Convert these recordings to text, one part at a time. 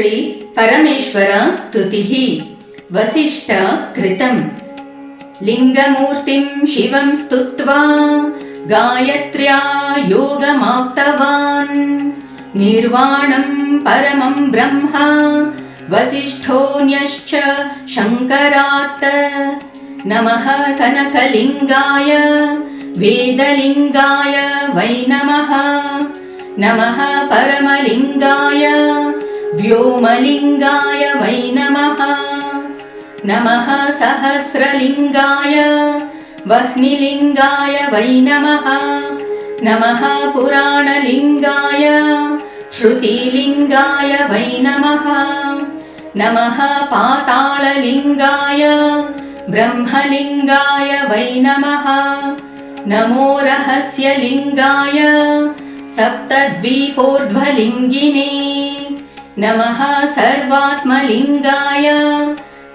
श्री परमेश्वर स्तुतिः। वसिष्ठ कृतम्। लिङ्गमूर्तिं शिवं स्तुत्वा गायत्र्या योगमाप्तवान्। निर्वाणं परमं ब्रह्म वसिष्ठोऽन्यश्च शङ्करात् नमः कनकलिङ्गाय वेदलिङ्गाय वै नमः। नमः परमलिङ्गाय व्योमलिङ्गाय वै नमः। नमः सहस्रलिङ्गाय वह्निलिङ्गाय वै नमः। नमः पुराणलिङ्गाय श्रुतिलिङ्गाय वै नमः। नमः पाताललिङ्गाय ब्रह्मलिङ्गाय वै नमः। नमो रहस्यलिङ्गाय सप्तद्वीपोर्ध्वलिङ्गिने नमः सर्वात्मलिङ्गाय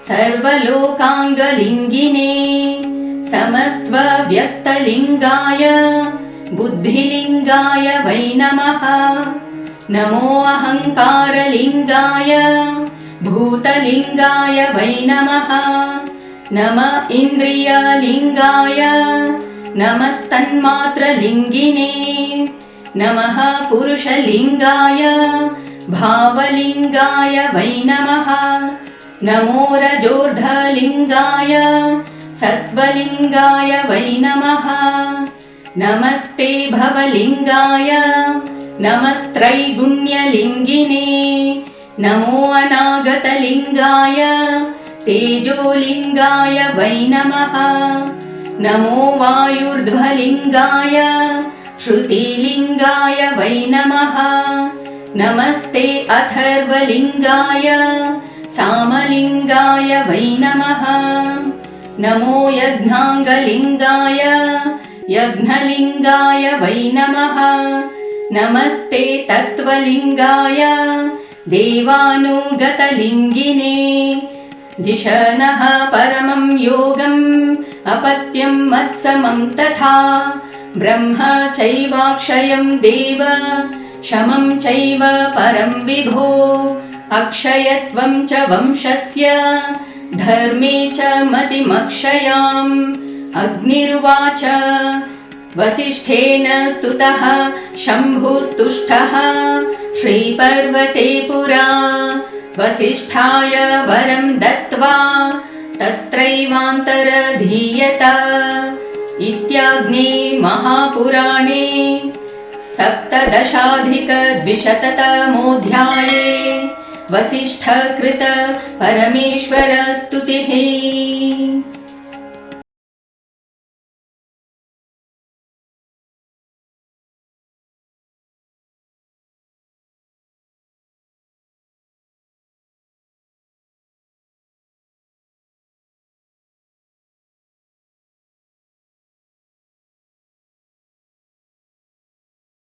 सर्वलोकाङ्गलिङ्गिने समस्त्वव्यक्तलिङ्गाय बुद्धिलिङ्गाय वै नमः। नमो अहङ्कारलिङ्गाय भूतलिङ्गाय वै नमः। नम इन्द्रियलिङ्गाय नमस्तन्मात्रलिङ्गिने नमः पुरुषलिङ्गाय भावलिङ्गाय वै नमः। नमो रजोर्धलिङ्गाय सत्त्वलिङ्गाय वै नमः। नमस्ते भवलिङ्गाय नमस्त्रैगुण्यलिङ्गिने। नमो अनागतलिङ्गाय तेजोलिङ्गाय वै नमः। नमो वायुर्ध्वलिङ्गाय श्रुतिलिङ्गाय वै नमः नमस्ते अथर्वलिङ्गाय सामलिङ्गाय वै नमः। नमो यज्ञाङ्गलिङ्गाय यज्ञलिङ्गाय वै नमः। नमस्ते तत्त्वलिङ्गाय देवानुगतलिङ्गिने। दिशनः परमं योगम् अपत्यं मत्समं तथा ब्रह्म चैवाक्षयं देव शमं चैव परं विभो अक्षयत्वं च वंशस्य धर्मे च मतिमक्षयाम् अग्निरुवाच वसिष्ठेन स्तुतः शम्भुस्तुष्टः श्रीपर्वते पुरा वसिष्ठाय वरं दत्त्वा तत्रैवान्तरधीयत इत्याग्ने महापुराणे सप्तदशाधिकद्विशततमोऽध्याये वसिष्ठकृत परमेश्वरस्तुतिः